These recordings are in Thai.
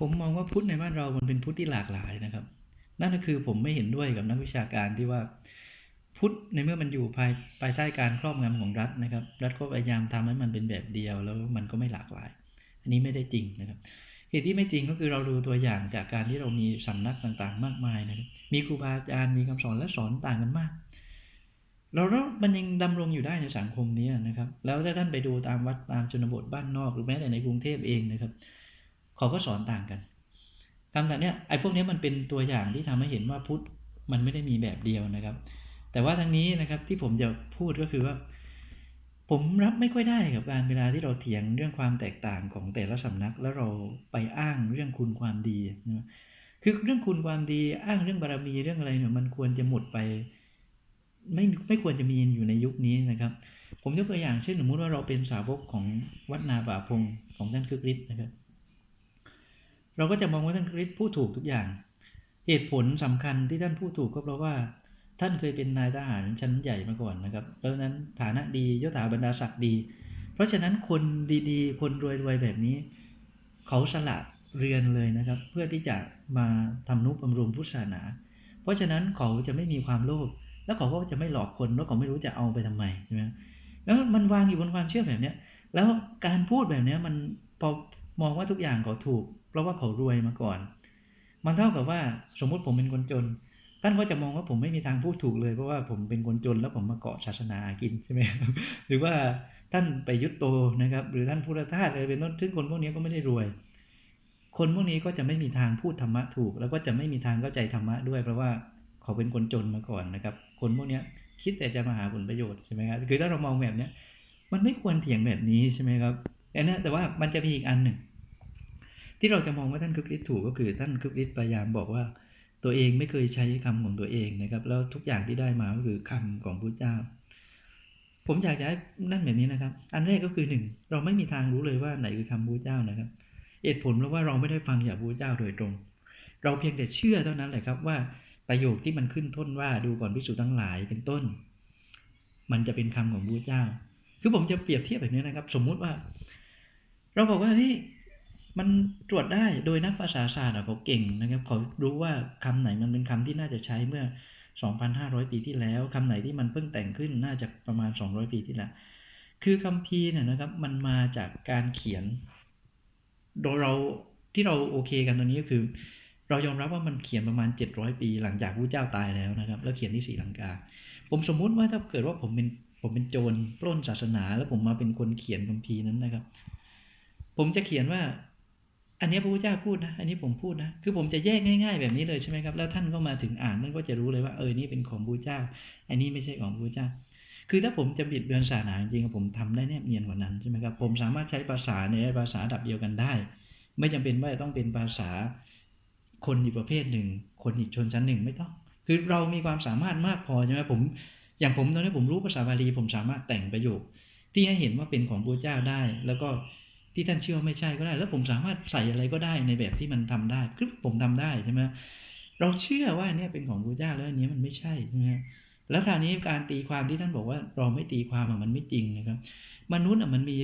ผมมองว่าพุทธในบ้านเรามันเป็นพุทธที่หลากหลายนะครับ นั่นก็คือผมไม่เห็นด้วยกับนักวิชาการที่ว่าพุทธในเมื่อมันอยู่ภายภายใต้การครอบงำของรัฐนะครับ รัฐก็พยายามทำให้มันเป็นแบบเดียวแล้วมันก็ไม่หลากหลาย อันนี้ไม่ได้จริงนะครับเหตุที่ไม่จริงก็คือเราดูตัวอย่างจากการที่เรามีสำนักต่างๆ มากมายนะครับมีครูบาอาจารย์มีคำสอนและสอนต่างกันมาก เราเรามันยังดำรงอยู่ได้ในสังคมนี้นะครับ แล้วถ้าท่านไปดูตามวัดตามชนบทบ้านนอกหรือแม้แต่ในกรุงเทพเองนะครับ เขาก็สอนต่างกันคำต่างเนี้ยไอ้พวกนี้มันเป็นตัวอย่างที่ทำให้เห็นว่าพุทธมันไม่ได้มีแบบเดียวนะครับ แต่ว่าทางนี้นะครับที่ผมจะพูดก็คือว่า ผมรับไม่ค่อยได้กับการเวลาที่เราเถียงเรื่องความแตกต่างของแต่ละสำนัก แล้วเราไปอ้างเรื่องคุณความดีนะคือเรื่องคุณความดีอ้างเรื่องบารมีเรื่องอะไรเนี่ยมันควรจะหมดไป ไม่ไม่ควรจะมีอยู่ในยุคนี้นะครับ ผมยกตัวอย่างเช่นสมมติว่าเราเป็นสาวกของวัดนาป่าพงของท่านคึกฤทธิ์นะครับ เราก็จะมองว่าท่านคึกฤทธิ์พูดถูกทุกอย่าง เหตุผลสำคัญที่ท่านพูดถูกก็เพราะว่า ท่านเคยเป็นนายทหารชั้นใหญ่มาก่อนนะครับ เพราะฉะนั้นฐานะดียศถาบรรดาศักดิ์ดี เพราะฉะนั้นคนดีๆ คนรวยๆแบบนี้ เขาสละเรือนเลยนะครับ เพื่อที่จะมาทำนุบำรุงพุทธศาสนา เพราะฉะนั้นเขาจะไม่มีความโลภแล้วเขาก็จะไม่หลอกคนแล้วเขาไม่รู้จะเอาไปทำไมใช่ไหมแล้วมันวางอยู่บนความเชื่อแบบนี้แล้วการพูดแบบนี้มันพอมองว่าทุกอย่างเขาถูก ราะว่าเขารวยมาก่อน มันเท่ากับว่าสมมุติผมเป็นคนจน ท่านก็จะมองว่าผมไม่มีทางพูดถูกเลย เพราะว่าผมเป็นคนจนแล้วผมมาเกาะศาสนากินใช่ไหมหรือว่าท่านไปยุตโตนะครับ หรือท่านพุทธทาสอะไรเป็นต้นซึ่งคนพวกนี้ก็ไม่ได้รวย คนพวกนี้ก็จะไม่มีทางพูดธรรมะถูก แล้วก็จะไม่มีทางเข้าใจธรรมะด้วย เพราะว่าเขาเป็นคนจนมาก่อนนะครับ คนพวกนี้คิดแต่จะมาหาผลประโยชน์ใช่ไหมครับคือถ้าเรามองแบบนี้มันไม่ควรเถียงแบบนี้ใช่ไหมครับแต่นะแต่ว่ามันจะมีอีกอันหนึ่ง ที่เราจะมองว่าท่านคึกฤทธิ์ถูกก็คือท่านคึกฤทธิ์พยายามบอกว่า ตัวเองไม่เคยใช้คำของตัวเองนะครับ แล้วทุกอย่างที่ได้มาก็คือคำของพระเจ้า ผมอยากจะให้นั่นแบบนี้นะครับ อันแรกก็คือหนึ่งเราไม่มีทางรู้เลยว่าไหนคือคำพระเจ้านะครับเหตุผลเพราะว่าเราไม่ได้ฟังจากพระเจ้าโดยตรง เราเพียงแต่เชื่อเท่านั้นแหละครับว่าประโยคที่มันขึ้นต้นว่าดูก่อนพิสูจน์ทั้งหลายเป็นต้น มันจะเป็นคำของพระเจ้า คือผมจะเปรียบเทียบแบบนี้นะครับ สมมุติว่า เราบอกว่าเฮ้ย มันตรวจได้โดยนักภาษาศาสตร์เขาเก่งนะครับเขารู้ว่าคำไหนมันเป็นคำที่น่าจะใช้เมื่อ 2,500 ปีที่แล้วคำไหนที่มันเพิ่งแต่งขึ้นน่าจะประมาณ 200 ปีที่แล้ว คือคำพีเนี่ยนะครับมันมาจากการเขียน โดยเราที่เราโอเคกันตรงนี้ก็คือ เรายอมรับว่ามันเขียนประมาณ 700 ปีหลังจากพระเจ้าตายแล้วนะครับ แล้วเขียนที่ศรีลังกา ผมสมมุติว่าถ้าเกิดว่าผมเป็นผมเป็นโจรปล้นศาสนา แล้วผมมาเป็นคนเขียนคำพีนั้นนะครับ ผมจะเขียนว่า อันนี้พระพุทธเจ้าพูดนะ อันนี้ผมพูดนะ คือผมจะแยกง่ายๆแบบนี้เลยใช่ไหมครับ แล้วท่านก็มาถึงอ่านท่านก็จะรู้เลยว่าเออ นี่เป็นของพระพุทธเจ้า อันนี้ไม่ใช่ของพระพุทธเจ้า คือถ้าผมจะบิดเบือนศาสนาจริงๆผมทำได้แนบเนียนกว่านั้นใช่ไหมครับ ผมสามารถใช้ภาษาในภาษาดับเดียวกันได้ ไม่จำเป็นว่าจะต้องเป็นภาษาคนอีกประเภทหนึ่ง คนอีกชนชั้นหนึ่งไม่ต้อง คือเรามีความสามารถมากพอใช่ไหมผม อย่างผมตอนนี้ผมรู้ภาษาบาลี ผมสามารถแต่งประโยค ที่ให้เห็นว่าเป็นของพระเจ้าได้ แล้วก็ ที่ท่านเชื่อไม่ใช่ก็ได้ แล้วผมสามารถใส่อะไรก็ได้ในแบบที่มันทำได้คือผมทำได้ใช่ไหมเราเชื่อว่าเนี่ยเป็นของพระเจ้าแล้วอันนี้มันไม่ใช่ใช่ไหมแล้วคราวนี้การตีความที่ท่านบอกว่าเราไม่ตีความมันไม่จริงนะครับมนุษย์มันมี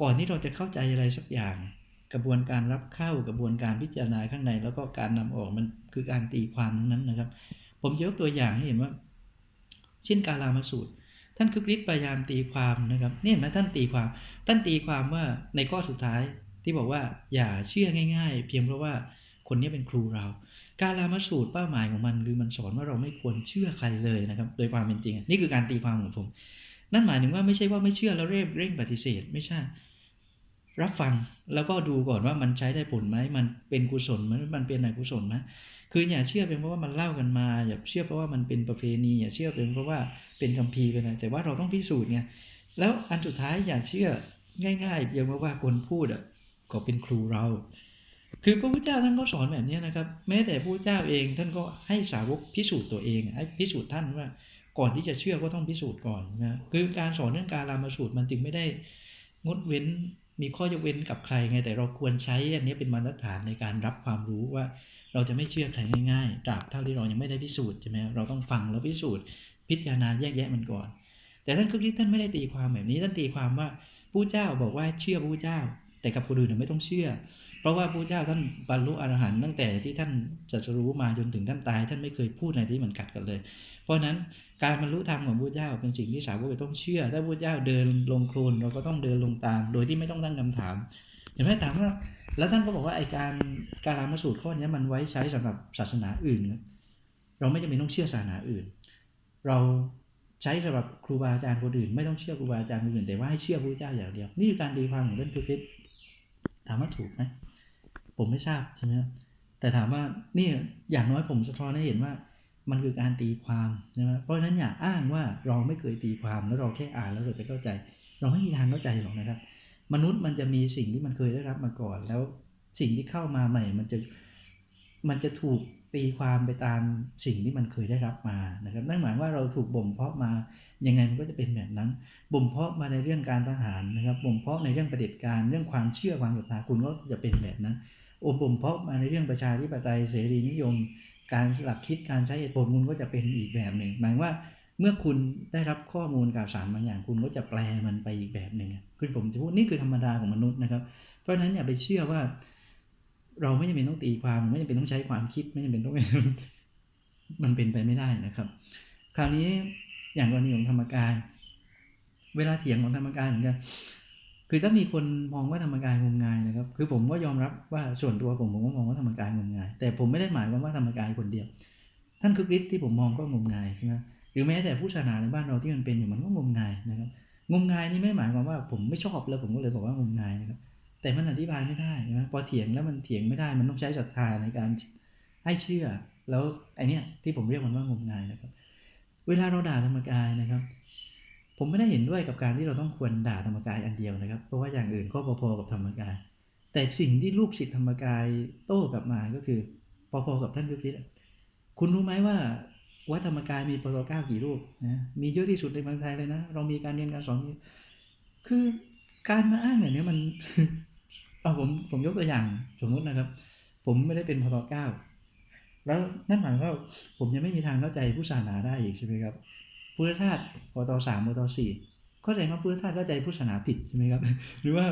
ก่อนที่เราจะเข้าใจอะไรสักอย่าง กระบวนการรับเข้ากระบวนการพิจารณาข้างใน แล้วก็การนำออกมันคือการตีความนั้นนะครับ ผมยกตัวอย่างให้เห็นว่า เช่นการลามาสูตร ท่านคึกฤทธิ์พยายามตีความนะครับนี่เห็นไหมท่านตีความ ท่านตีความว่าในข้อสุดท้ายที่บอกว่าอย่าเชื่อง่าย ๆ เพียงเพราะว่าคนนี้เป็นครูเรา การลามาสูตรเป้าหมายของมันคือมันสอนว่าเราไม่ควรเชื่อใครเลยนะครับโดยความเป็นจริง นี่คือการตีความของผม นั่นหมายถึงว่าไม่ใช่ว่าไม่เชื่อแล้วเร่งเร่งปฏิเสธไม่ใช่ รับฟังแล้วก็ดูก่อนว่ามันใช้ได้ผลไหมมันเป็นกุศลไหมมันเป็นอกุศลไหม คืออย่าเชื่อเป็นเพราะว่ามันเล่ากันมา อย่าเชื่อเพราะว่ามันเป็นประเพณีอย่าเชื่อเป็นเพราะว่าเป็นคัมภีไปนะแต่ว่าเราต้องพิสูจน์ไงแล้วอันสุดท้ายอย่าเชื่อง่ายๆเพียงเพราะว่าคนพูดอะก็เป็นครูเรา คือพระพุทธเจ้าท่านก็สอนแบบนี้นะครับ แม้แต่พระพุทธเจ้าเองท่านก็ให้สาวกพิสูจน์ตัวเองให้พิสูจน์ท่านว่าก่อนที่จะเชื่อก็ต้องพิสูจน์ก่อนนะคือการสอนเรื่องการรามาสูตรมันจึงไม่ได้งดเว้นมีข้อยกเว้นกับใครไงแต่เราควรใช้อันนี้เป็นมาตรฐานในการรับความรู้ว่า เราจะไม่เชื่อใครง่ายๆตราบเท่าที่เรายังไม่ได้พิสูจน์ใช่ไหมเราต้องฟังแล้วพิสูจน์ พิจารณาแยกแยะมันก่อน แต่ท่านคุกที่ท่านไม่ได้ตีความแบบนี้ท่านตีความว่าผู้เจ้าบอกว่าเชื่อผู้เจ้า แต่กับคนอื่นไม่ต้องเชื่อ เพราะว่าพระเจ้าท่านบรรลุอรหันต์ตั้งแต่ที่ท่านตรัสรู้มาจนถึงท่านตาย ท่านไม่เคยพูดอะไรที่มันขัดกันเลย เพราะนั้นการบรรลุธรรมของพระเจ้าเป็นสิ่งที่สาวกจะต้องเชื่อ ถ้าพระเจ้าเดินลงโคลนเราก็ต้องเดินลงตาม โดยที่ไม่ต้องตั้งคำถาม ห็นไหมถามว่าแล้วท่านก็บอกว่าไอการการลามาสูตรข้อนี้มันไว้ใช้สำหรับศาสนาอื่น เราไม่จำเป็นต้องเชื่อศาสนาอื่น เราใช้สำหรับครูบาอาจารย์คนอื่น ไม่ต้องเชื่อครูบาอาจารย์คนอื่นแต่ว่าให้เชื่อพระเจ้าอย่างเดียว นี่คือการตีความของท่นคริสต์ถามว่าถูกไหมผมไม่ทราบใช่ไหมแต่ถามว่านี่อย่างน้อยผมสะท้อนให้เห็นว่ามันคือการตีความใช่ไหมเพราะฉะนั้นอย่าอ้างว่าเราไม่เคยตีความแล้วเราแค่อ่านแล้วเราจะเข้าใจ เราไม่มีทางเข้าใจหรอกนะครับ มนุษย์มันจะมีสิ่งที่มันเคยได้รับมาก่อน แล้วสิ่งที่เข้ามาใหม่ มันจะมันจะถูกตีความไปตามสิ่งที่มันเคยได้รับมานะครับ นั่นหมายว่าเราถูกบ่มเพาะมายังไงมันก็จะเป็นแบบนั้น บ่มเพาะมาในเรื่องการทหารนะครับ บ่มเพาะในเรื่องประเด็จการเรื่องความเชื่อความศรัทธาคุณก็จะเป็นแบบนั้นโอบบ่มเพาะมาในเรื่องประชาธิปไตยเสรีนิยม การหลักคิดการใช้เหตุผลคุณก็จะเป็นอีกแบบหนึ่งหมายว่า เมื่อคุณได้รับข้อมูลข่าวสารบางอย่าง คุณก็จะแปลมันไปอีกแบบหนึ่งคือผมจะพูดนี่คือธรรมดาของมนุษย์นะครับ เพราะฉะนั้นอย่าไปเชื่อว่า เราไม่จำเป็นต้องตีความไม่จำเป็นต้องใช้ความคิดไม่จำเป็นต้องมันเป็นไปไม่ได้นะครับ คราวนี้อย่างกรณีของธรรมกาย เวลาเถียงของธรรมกายเหมือนกันคือถ้ามีคนมองว่าธรรมกายงมงายนะครับ คือผมก็ยอมรับว่าส่วนตัวผมผมก็มองว่าธรรมกายงมงาย แต่ผมไม่ได้หมายความว่าธรรมกายคนเดียว ท่านคือฤทธิ์ที่ผมมองก็งมงายใช่ไหม หรือแม้แต่ผู้ศาสนาในบ้านเราที่มันเป็นอยู่มันก็งมงายนะครับงมงายนี่ไม่หมายความว่าผมไม่ชอบแล้วผมก็เลยบอกว่างมงายนะครับแต่มันอธิบายไม่ได้นะพอเถียงแล้วมันเถียงไม่ได้มันต้องใช้ศรัทธาในการให้เชื่อ แล้วไอเนี้ยที่ผมเรียกมันว่างมงายนะครับ เวลาเราด่าธรรมกายนะครับ ผมไม่ได้เห็นด้วยกับการที่เราต้องควรด่าธรรมกายอันเดียวนะครับ เพราะว่าอย่างอื่นก็พอๆกับธรรมกาย แต่สิ่งที่ลูกศิษย์ธรรมกายโต้กลับมาก็คือพอๆกับท่านยุทธิคุณรู้ไหมว่า วัดธรรมกายมีปตเก้ากี่รูปนะมีเยอะที่สุดในเมืองไทยเลยนะ เรามีการเรียนการสอนคือการมาอ้างแบบนี้มันเอาผมผมยกตัวอย่างสมมตินะครับ ผมไม่ได้เป็นพตเก้าแล้วนั่นหมายว่าผมยังไม่มีทางเข้าใจผู้ศาสนาได้อีกใช่ไหมครับพุทธทาสพตสามพตสี่เข้าใจว่าพุทธทาสเข้าใจพุทธศาสนาผิดใช่ไหมครับ หรือว่า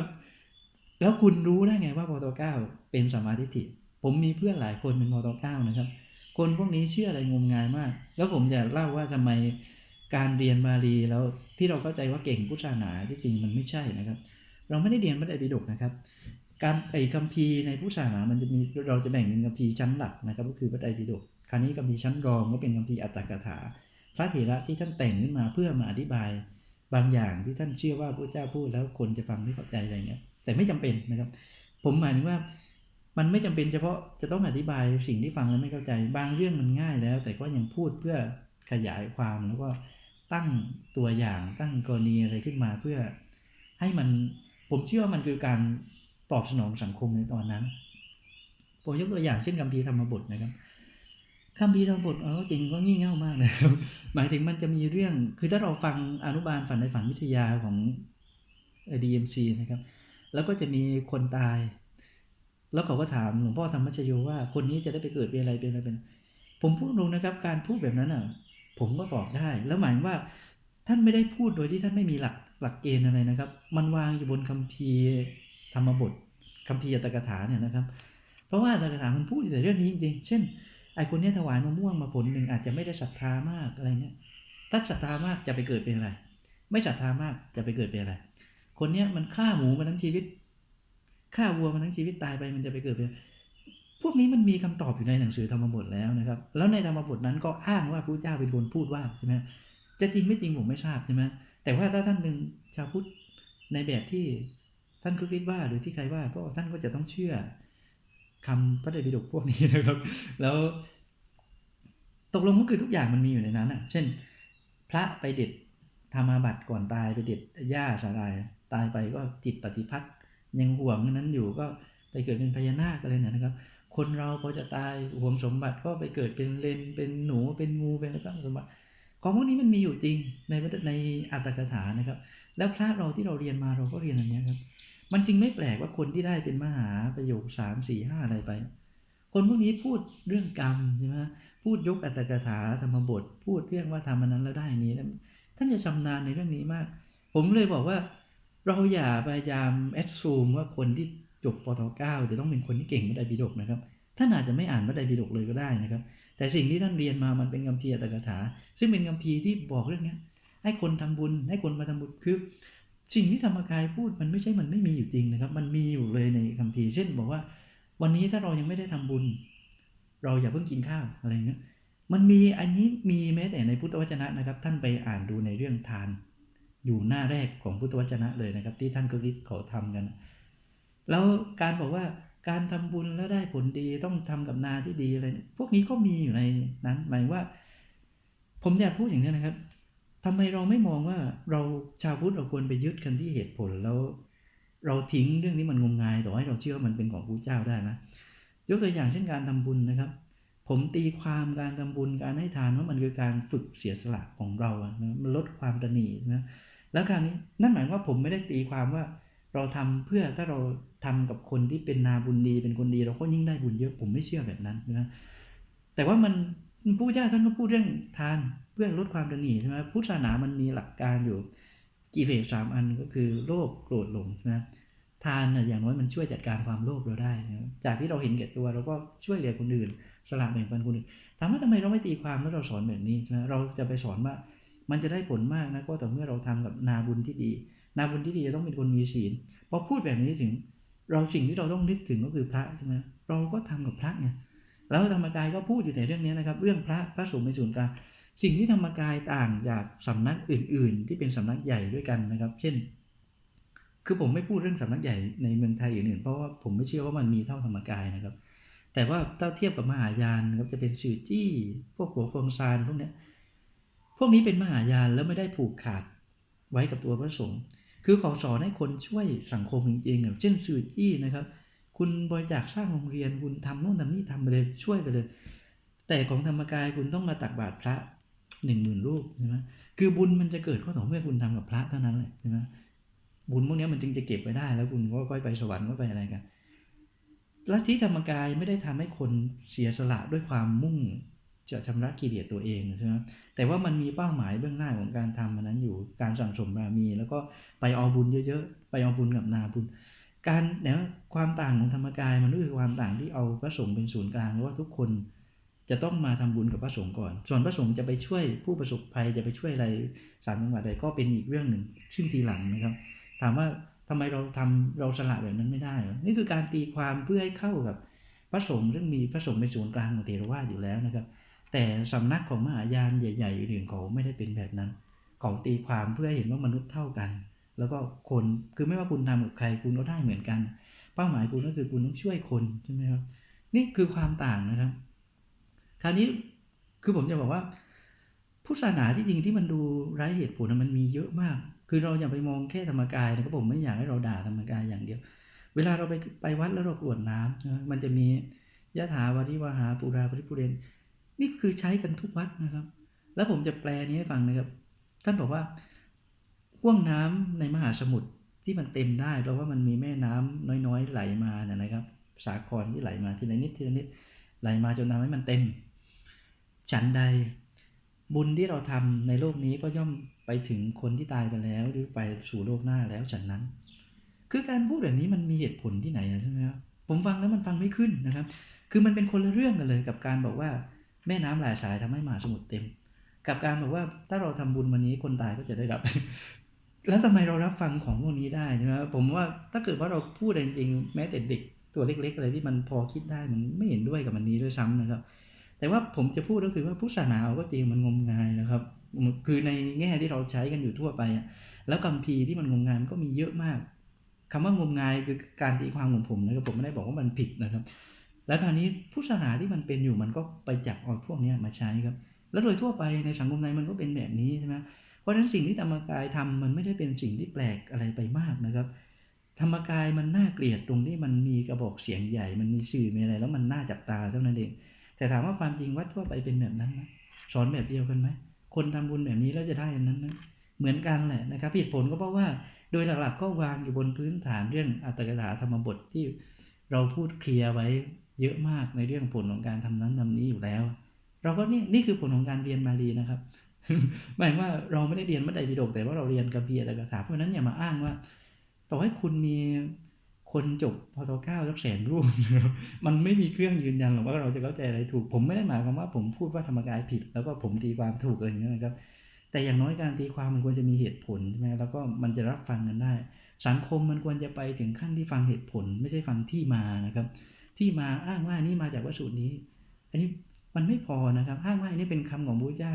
แล้วคุณรู้ได้ไงว่าพตเก้าเป็นสมาธิิผมมีเพื่อนหลายคนเป็นพตเก้านะครับ คนพวกนี้เชื่ออะไรงมงายมาก แล้วผมจะเล่าว่าทำไมการเรียนบาลีแล้วที่เราเข้าใจว่าเก่งพุทธศาสนาที่จริงมันไม่ใช่นะครับ เราไม่ได้เรียนพระไตรปิฎกนะครับ การไอ้คัมภีร์ในพุทธศาสนามันจะมีเราจะแบ่งเป็นคัมภีร์ชั้นหลักนะครับ ก็คือพระไตรปิฎกคราวนี้คัมภีร์ชั้นรองก็เป็นคัมภีร์อัตถกถา พระเถระที่ท่านแต่งขึ้นมาเพื่อมาอธิบายบางอย่างที่ท่านเชื่อว่าพระเจ้าพูดแล้วคนจะฟังไม่เข้าใจอะไรเงี้ยแต่ไม่จำเป็นนะครับ ผมหมายถึงว่า มันไม่จำเป็นเฉพาะจะต้องอธิบายสิ่งที่ฟังแล้วไม่เข้าใจ บางเรื่องมันง่ายแล้ว แต่ก็ยังพูดเพื่อขยายความแล้วก็ตั้งตัวอย่างตั้งกรณีอะไรขึ้นมาเพื่อ ให้มันผมเชื่อว่ามันคือการตอบสนองสังคมในตอนนั้นผมยกตัวอย่างเช่นคำพีธรรมบทนะครับคำพีธรรมบทเอาจริงก็งี่เง่ามากนะครับหมายถึงมันจะมีเรื่อง คือถ้าเราฟังอนุบาลฝันในฝันวิทยาของ DMC นะครับ แล้วก็จะมีคนตาย แล้วเขาก็ถามหลวงพ่อธรรมชโยว่า คนนี้จะได้ไปเกิดเป็นอะไรเป็นอะไรเป็น ผมพูดตรงนะครับ การพูดแบบนั้นอะ ผมก็บอกได้ แล้วหมายว่าท่านไม่ได้พูดโดยที่ท่านไม่มีหลักหลักเกณฑ์อะไรนะครับ มันวางอยู่บนคัมภีร์ธรรมบทคัมภีร์ตถกถาเนี่ยนะครับ เพราะว่าตถกถามันพูดแต่เรื่องนี้จริงๆ เช่น ไอคนนี้ถวายมะม่วงมาผลหนึ่งอาจจะไม่ได้ศรัทธามากอะไรเงี้ยถ้าศรัทธามากจะไปเกิดเป็นอะไร ไม่ศรัทธามากจะไปเกิดเป็นอะไร คนเนี้ยมันฆ่าหมูมาทั้งชีวิต ฆ่าวัวมาทั้งชีวิตตายไปมันจะไปเกิดเป็นพวกนี้มันมีคำตอบอยู่ในหนังสือธรรมบทแล้วนะครับ แล้วในธรรมบทนั้นก็อ้างว่าพระเจ้าเป็นคนพูดว่าใช่ไหมจะจริงไม่จริงผมไม่ทราบใช่ไหมแต่ว่าถ้าท่านเป็นชาวพุทธในแบบที่ท่านคิดว่าหรือที่ใครว่าก็ท่านก็จะต้องเชื่อคำพระไตรปิฎกพวกนี้นะครับ แล้วตกลงก็คือทุกอย่างมันมีอยู่ในนั้นอะ เช่น พระไปเด็ดธรรมาบัตรก่อนตายไปเด็ดหญ้าสาลายตายไปก็จิตปฏิพัทธ ยังห่วงนั้นอยู่ก็ไปเกิดเป็นพญานาคอะไรเนี่ยนะครับ คนเราพอจะตายห่วงสมบัติก็ไปเกิดเป็นเลนเป็นหนูเป็นงูเป็นอะไรก็สมบัติของพวกนี้มันมีอยู่จริงในในอัตถกถานะครับ แล้วพระเราที่เราเรียนมาเราก็เรียนอันนี้ครับ มันจริงไม่แปลกว่าคนที่ได้เป็นมหาประโยคสามสี่ห้าอะไรไป คนพวกนี้พูดเรื่องกรรมใช่ไหมพูดยกอัตถกถาธรรมบท พูดเรื่องว่าทำมันนั้นแล้วได้นี้ท่านจะชำนาญในเรื่องนี้มาก ผมเลยบอกว่า เราอย่าพยายามแอดซูมว่าคนที่จบปตเก้าจะต้องเป็นคนที่เก่งพระไตรปิฎกนะครับ ท่านอาจจะไม่อ่านพระไตรปิฎกเลยก็ได้นะครับ แต่สิ่งที่ท่านเรียนมามันเป็นคัมภีร์อัตถกถา ซึ่งเป็นคัมภีร์ที่บอกเรื่องนี้ให้คนทำบุญให้คนมาทำบุญคือ สิ่งที่ธรรมกายพูดมันไม่ใช่มันไม่มีอยู่จริงนะครับ มันมีอยู่เลยในคัมภีร์ เช่นบอกว่า วันนี้ถ้าเรายังไม่ได้ทำบุญ เราอย่าเพิ่งกินข้าวอะไรเงี้ยมันมีอันนี้มีแม้แต่ในพุทธวจนะนะครับ ท่านไปอ่านดูในเรื่องทาน อยู่หน้าแรกของพุทธวจนะเลยนะครับ ที่ท่านกฤษเขาทำกัน แล้วการบอกว่าการทำบุญแล้วได้ผลดีต้องทำกับนาที่ดีอะไรพวกนี้ก็มีอยู่ในนั้น หมายว่า ผมอยากพูดอย่างนี้นะครับทำไมเราไม่มองว่าเราชาวพุทธเราควรไปยึดกันที่เหตุผลแล้ว เราทิ้งเรื่องนี้มันงมงายต่อให้เราเชื่อมันเป็นของพระเจ้าได้ไหมยกตัวอย่างเช่นการทำบุญนะครับ ผมตีความการทำบุญการให้ทานว่ามันคือการฝึกเสียสละของเรานะมันลดความตนีนะ แล้วการนี้นั่นหมายว่าผมไม่ได้ตีความว่า เราทำเพื่อถ้าเราทำกับคนที่เป็นนาบุญดี เป็นคนดีเราก็ยิ่งได้บุญเยอะผมไม่เชื่อแบบนั้นนะแต่ว่ามันพระเจ้าท่านก็พูดเรื่องทานเพื่อลดความตระหนี่ใช่ไหมพุทธศาสนามันมีหลักการอยู่กิเลสสามอันก็คือโลภโกรธหลงนะทานอย่างน้อยมันช่วยจัดการความโลภเราได้นะจากที่เราเห็นแก่ตัวเราก็ช่วยเหลือคนอื่นสละแบ่งปันคนอื่นถามว่าทำไมเราไม่ตีความแล้วเราสอนแบบนี้ใช่ไหมเราจะไปสอนว่า มันจะได้ผลมากนะก็ต่อเมื่อเราทำกับนาบุญที่ดี นาบุญที่ดีจะต้องเป็นคนมีศีลพอพูดแบบนี้ถึง เราสิ่งที่เราต้องนึกถึงก็คือพระใช่ไหมเราก็ทำกับพระไงแล้วธรรมกายก็พูดอยู่แต่เรื่องนี้นะครับ เรื่องพระพระสงฆ์เป็นศูนย์กลางสิ่งที่ธรรมกายต่างจากสำนักอื่น ๆ ที่เป็นสำนักใหญ่ด้วยกันนะครับ เช่น คือผมไม่พูดเรื่องสำนักใหญ่ในเมืองไทยอื่นๆเพราะว่าผมไม่เชื่อว่ามันมีเท่าธรรมกายนะครับ แต่ว่าถ้าเทียบกับมหายานครับจะเป็นสื่อจี้พวกหัวโครงซานพวกเนี้ย พวกนี้เป็นมหายานแล้วไม่ได้ผูกขาดไว้กับตัวพระสงฆ์คือขาสอนให้คนช่วยสังคมจริงๆเช่นสื่อจี้นะครับ คุณบริจาคสร้างโรงเรียนคุณทำโน่นทำนี่ทำไปเลยช่วยไปเลย แต่ของธรรมกายคุณต้องมาตักบาตรพระหนึ่งหมื่นรูปใช่ไหมคือบุญมันจะเกิดก็ต่อเมื่อคุณทำกับพระเท่านั้นแหละใช่ไหมบุญพวกนี้มันจึงจะเก็บไว้ได้ แล้วคุณก็ค่อยไปสวรรค์ก็ไปอะไรกันลัทธิธรรมกายไม่ได้ทำให้คนเสียสละด้วยความมุ่ง จะชำระกิเลสตัวเองใช่ไหมแต่ว่ามันมีเป้าหมายเบื้องหน้าของการทำมันนั้นอยู่การสั่งสมบารมี แล้วก็ไปเอาบุญเยอะๆ ไปเอาบุญกับนาบุญ การเนี่ยความต่างของธรรมกายมันก็คือความต่างที่เอาพระสงฆ์เป็นศูนย์กลางว่าทุกคนจะต้องมาทำบุญกับพระสงฆ์ก่อน ส่วนพระสงฆ์จะไปช่วยผู้ประสบภัยจะไปช่วยอะไรสารจังหวัดใดก็เป็นอีกเรื่องหนึ่งซึ่งทีหลังนะครับ ถามว่าทำไมเราทำเราสละแบบนั้นไม่ได้ นี่คือการตีความเพื่อให้เข้ากับพระสงฆ์ซึ่งมีพระสงฆ์เป็นศูนย์กลางของเทรวาสอยู่แล้วนะครับ แต่สำนักของมหายานใหญ่ๆอื่นๆเขาไม่ได้เป็นแบบนั้นเขาตีความเพื่อเห็นว่ามนุษย์เท่ากัน แล้วก็คนคือไม่ว่าคุณทำกับใครคุณก็ได้เหมือนกัน เป้าหมายคุณก็คือคุณต้องช่วยคนใช่ไหมครับนี่คือความต่างนะครับ คราวนี้คือผมจะบอกว่าพุทธศาสนาที่จริงที่มันดูไร้เหตุผลมันมีเยอะมาก คือเราอย่าไปมองแค่ธรรมกายนะครับผมไม่อยากให้เราด่าธรรมกายอย่างเดียว เวลาเราไปไปวัดแล้วเรากรวดน้ำมันจะมียะถาวาริวหาปุราปริปุเรน นี่คือใช้กันทุกวัดนะครับ แล้วผมจะแปลนี้ให้ฟังนะครับ ท่านบอกว่าห่วงน้ำในมหาสมุทรที่มันเต็มได้เพราะว่ามันมีแม่น้ำน้อยๆ ไหลมาเนี่ยนะครับ สาครที่ไหลมาทีละนิดทีละนิดไหลมาจนทำให้มันเต็ม ฉันใด บุญที่เราทำในโลกนี้ก็ย่อมไปถึงคนที่ตายไปแล้วหรือไปสู่โลกหน้าแล้วฉันนั้น คือการพูดแบบนี้มันมีเหตุผลที่ไหนใช่ไหมครับผมฟังแล้วมันฟังไม่ขึ้นนะครับ คือมันเป็นคนละเรื่องกันเลยกับการบอกว่า แม่น้ำหลายสายทำให้มหาสมุทรเต็ม กับการบอกว่าถ้าเราทำบุญวันนี้คนตายก็จะได้รับ แล้วทำไมเรารับฟังของพวกนี้ได้ใช่ไหมผมว่าถ้าเกิดว่าเราพูดจริงๆแม้แต่เด็กตัวเล็ก ๆ อะไรที่มันพอคิดได้มันไม่เห็นด้วยกับมันนี้ด้วยซ้ำนะครับ แต่ว่าผมจะพูดก็คือว่าพุทธศาสนาก็จริงมันงมงายนะครับ คือในแง่ที่เราใช้กันอยู่ทั่วไปแล้วคัมภีที่มันงมงายมันก็มีเยอะมากคำว่างมงายคือการตีความของผมนะครับผมไม่ได้บอกว่ามันผิดนะครับ แล้วคราวนี้พุทธศาสนาที่มันเป็นอยู่มันก็ไปจับเอาพวกนี้มาใช้ครับ แล้วโดยทั่วไปในสังคมไทยมันก็เป็นแบบนี้ใช่ไหมเพราะฉะนั้นสิ่งที่ธรรมกายทำมันไม่ได้เป็นสิ่งที่แปลกอะไรไปมากนะครับ ธรรมกายมันน่าเกลียดตรงที่มันมีกระบอกเสียงใหญ่ มันมีสื่อมีอะไร แล้วมันน่าจับตาเท่านั้นเอง แต่ถามว่าความจริงวัดทั่วไปเป็นแบบนั้นไหมสอนแบบเดียวกันไหมคนทำบุญแบบนี้แล้วจะได้อันนั้นไหมเหมือนกันแหละนะครับเหตุผลก็เพราะว่าโดยหลักๆก็วางอยู่บนพื้นฐานเรื่องอัตถกถาธรรมบทที่เราพูดเคลียร์ไว้ เยอะมากในเรื่องผลของการทำนั้นทำนี้อยู่แล้ว เราก็นี่นี่คือผลของการเรียนบาลีนะครับหมายว่าเราไม่ได้เรียนมัไดปิฎกแต่ว่าเราเรียนกัมพีอัตถกถาเพราะนั้นอย่ามาอ้างว่า ต่อให้คุณมีคนจบพอตเก้าสักแสนรูปมันไม่มีเครื่องยืนยันหรอกว่าเราจะเข้าใจอะไรถูก ผมไม่ได้หมายความว่าผมพูดว่าธรรมกายผิด แล้วก็ผมตีความถูกอะไรอย่างเงี้ยนะครับ แต่อย่างน้อยการตีความมันควรจะมีเหตุผลใช่ไหมแล้วก็มันจะรับฟังกันได้ สังคมมันควรจะไปถึงขั้นที่ฟังเหตุผล ไม่ใช่ฟังที่มานะครับ ที่มาอ้างว่านี่มาจากวัตถุนี้ อันนี้มันไม่พอนะครับ อ้างว่าอันนี้เป็นคำของพระเจ้า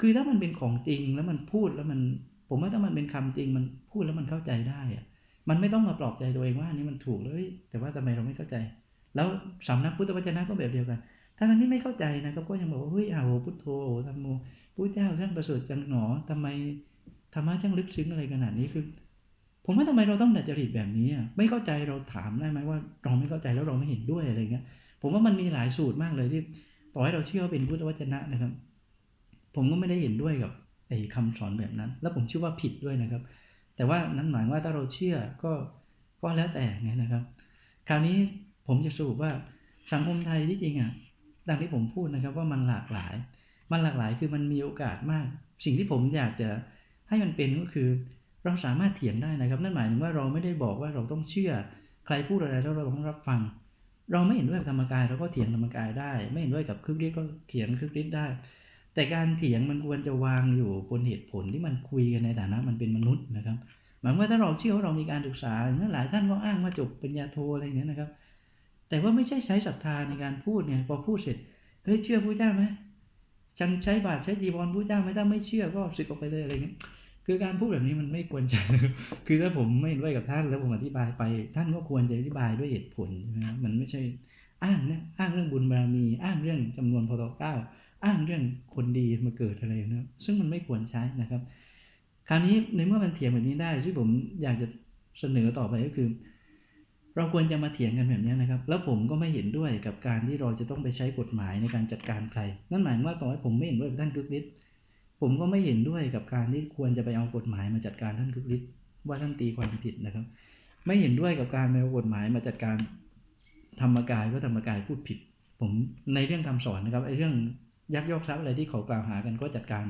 คือถ้ามันเป็นของจริงแล้วมันพูดแล้วมัน ผมว่าถ้ามันเป็นคำจริงมันพูดแล้วมันเข้าใจได้อะมันไม่ต้องมาปลอบใจตัวเองว่าอันนี้มันถูกเลยแต่ว่าทำไมเราไม่เข้าใจ แล้วสำนักพุทธวจนะก็แบบเดียวกันถ้าท่านที่ไม่เข้าใจนะครับก็ยังบอกว่าเฮ้ยอาโหพุทโธโอธรรมโมพระเจ้าท่านประเสริฐจังหนอทำไมธรรมะช่างลึกซึ้งอะไรขนาดนี้คือ ผมว่าทำไมเราต้องดัดจริตแบบนี้อะไม่เข้าใจเราถามได้ไหมว่าเราไม่เข้าใจแล้วเราไม่เห็นด้วยอะไรเงี้ย ผมว่ามันมีหลายสูตรมากเลยที่ต่อให้เราเชื่อเป็นพุทธวจนะนะครับ ผมก็ไม่ได้เห็นด้วยกับไอ้คำสอนแบบนั้น แล้วผมเชื่อว่าผิดด้วยนะครับ แต่ว่านั้นหมายว่าถ้าเราเชื่อก็ก็แล้วแต่ไงนะครับ คราวนี้ผมจะสรุปว่าสังคมไทยที่จริงอะดังที่ผมพูดนะครับว่ามันหลากหลาย มันหลากหลายคือมันมีโอกาสมาก สิ่งที่ผมอยากจะให้มันเป็นก็คือ เราสามารถเถียงได้นะครับ นั่นหมายถึงว่าเราไม่ได้บอกว่าเราต้องเชื่อ ใครพูดอะไรแล้วเราต้องรับฟัง เราไม่เห็นด้วยกับธรรมกายเราก็เถียงธรรมกายได้ ไม่เห็นด้วยกับคึกฤทธิ์ก็เถียงคึกฤทธิ์ได้ แต่การเถียงมันควรจะวางอยู่บนเหตุผลที่มันคุยกันในฐานะมันเป็นมนุษย์นะครับหมายว่าถ้าเราเชื่อว่าเรามีการศึกษาเมื่อหลายท่านก็อ้างว่าจบปริญญาโทอะไรอย่างเงี้ยนะครับ แต่ว่าไม่ใช่ใช้ศรัทธาในการพูดไงพอพูดเสร็จเฮ้ยเชื่อพระเจ้าไหมฉันใช้บาตรใช้จีวรพระเจ้าไหมถ้าไม่เชื่อก็สึกออกไปเลยอะไรเงี้ย คือการพูดแบบนี้มันไม่ควรจะ คือถ้าผมไม่เห็นด้วยกับท่านแล้วผมอธิบายไป ท่านก็ควรจะอธิบายด้วยเหตุผลใช่ไหมครับมันไม่ใช่อ้างนี่ยอ้างเรื่องบุญบารมี อ้างเรื่องจำนวนพอตเก้าอ้างเรื่องคนดีมาเกิดอะไรนะซึ่งมันไม่ควรใช้นะครับ คราวนี้ในเมื่อมันเถียงแบบนี้ได้ที่ผมอยากจะเสนอต่อไปก็คือ เราควรจะมาเถียงกันแบบนี้นะครับ แล้วผมก็ไม่เห็นด้วยกับการที่เราจะต้องไปใช้กฎหมายในการจัดการใคร นั่นหมายว่าต่อให้ผมไม่เห็นด้วยกับท่านกึกฤทธิ์ ผมก็ไม่เห็นด้วยกับการที่ควรจะไปเอากฎหมายมาจัดการท่านกึกฤทธิ์ว่าท่านตีความผิดนะครับ ไม่เห็นด้วยกับการไปเอากฎหมายมาจัดการธรรมกายว่าธรรมกายพูดผิด ผมในเรื่องคำสอนนะครับไอ้เรื่องยักยอกทรัพย์อะไรที่เขากล่าวหากันก็จัดการ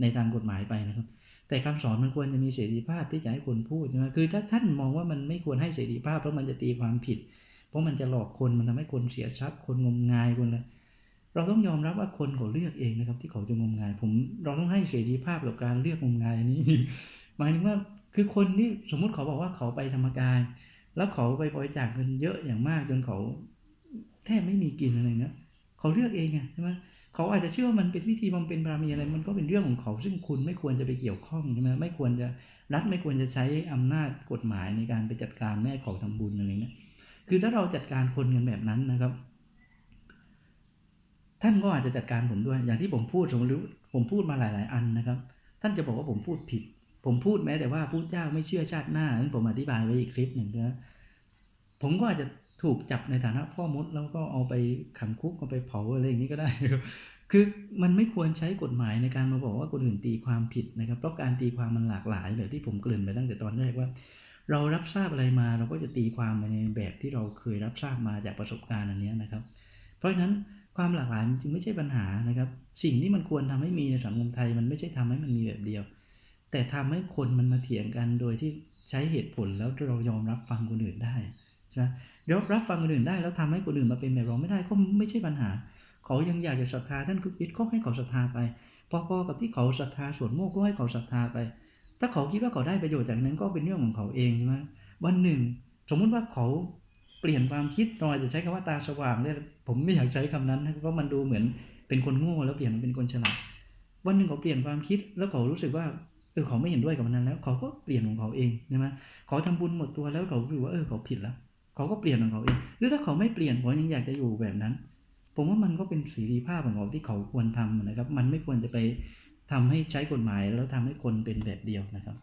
ในทางกฎหมายไปนะครับ แต่คำสอนมันควรจะมีเสรีภาพที่จะให้คนพูดใช่ไหมคือถ้าท่านมองว่ามันไม่ควรให้เสรีภาพเพราะมันจะตีความผิด เพราะมันจะหลอกคนมันทำให้คนเสียทรัพย์คนงมงายคนละ เราต้องยอมรับว่าคนเขาเลือกเองนะครับ ที่เขาจะงมงาย ผมเราต้องให้เสรีภาพกับการเลือกงมงายอันนี้ หมายถึงว่าคือคนที่สมมุติเขาบอกว่าเขาไปธรรมกาย แล้วเขาไปบริจาคเงินเยอะอย่างมากจนเขาแทบไม่มีกินอะไรเงี้ยเขาเลือกเองไงใช่ไหมเขาอาจจะเชื่อว่ามันเป็นวิธีบำเพ็ญบารมีอะไร มันก็เป็นเรื่องของเขา ซึ่งคุณไม่ควรจะไปเกี่ยวข้องใช่ไหมไม่ควรจะรัฐไม่ควรจะใช้อำนาจกฎหมายในการไปจัดการแม่เขาทำบุญอะไรเงี้ยคือถ้าเราจัดการคนกันแบบนั้นนะครับ ท่านก็อาจจะจัดการผมด้วย อย่างที่ผมพูดสมมติผมพูดมาหลาย ๆ อันนะครับ ท่านจะบอกว่าผมพูดผิด ผมพูดแม้แต่ว่าพูดเจ้าไม่เชื่อชาติหน้าที่ผมอธิบายไว้อีกคลิปหนึ่งนะผมก็อาจจะถูกจับในฐานะพ่อมดแล้วก็เอาไปขังคุกเอาไปเผาอะไรอย่างนี้ก็ได้ คือมันไม่ควรใช้กฎหมายในการมาบอกว่าคนอื่นตีความผิดนะครับ เพราะการตีความมันหลากหลายแบบที่ผมเกริ่นไปตั้งแต่ตอนแรกว่า เรารับทราบอะไรมาเราก็จะตีความในแบบที่เราเคยรับทราบมาจากประสบการณ์อันนี้นะครับ เพราะฉะนั้น ความหลากหลายจึงไม่ใช่ปัญหานะครับ สิ่งที่มันควรทำให้มีในสังคมไทย มันไม่ใช่ทำให้มันมีแบบเดียว แต่ทำให้คนมันมาเถียงกันโดยที่ใช้เหตุผลแล้วเรายอมรับฟังคนอื่นได้ใช่ไหมยอมรับฟังคนอื่นได้แล้วทำให้คนอื่นมาเป็นแบบเราไม่ได้ก็ไม่ใช่ปัญหา เขายังอยากจะศรัทธาท่านคือคิดก็ให้เขาศรัทธาไปพอๆกับที่เขาศรัทธาส่วนโมกก็ให้เขาศรัทธาไป ถ้าเขาคิดว่าเขาได้ประโยชน์จากนั้นก็เป็นเรื่องของเขาเองใช่ไหมวันหนึ่ง สมมุติว่าเขา เปลี่ยนความคิดเราอาจจะใช้คำว่าตาสว่างเนี่ยผมไม่อยากใช้คำนั้นเพราะมันดูเหมือนเป็นคนโง่แล้วเปลี่ยนเป็นคนฉลาดวันหนึ่งเขาเปลี่ยนความคิดแล้วเขารู้สึกว่าเออเขาไม่เห็นด้วยกับมันนั้นแล้ว เขาก็เปลี่ยนของเขาเองใช่ไหมเขาทำบุญหมดตัวแล้วเขาคิดว่าเออเขาผิดแล้ว เขาก็เปลี่ยนของเขาเอง หรือถ้าเขาไม่เปลี่ยนเขายังอยากจะอยู่แบบนั้น ผมว่ามันก็เป็นสีรีภาพของเขาที่เขาควรทำนะครับ มันไม่ควรจะไปทำให้ใช้กฎหมายแล้วทำให้คนเป็นแบบเดียวนะครับ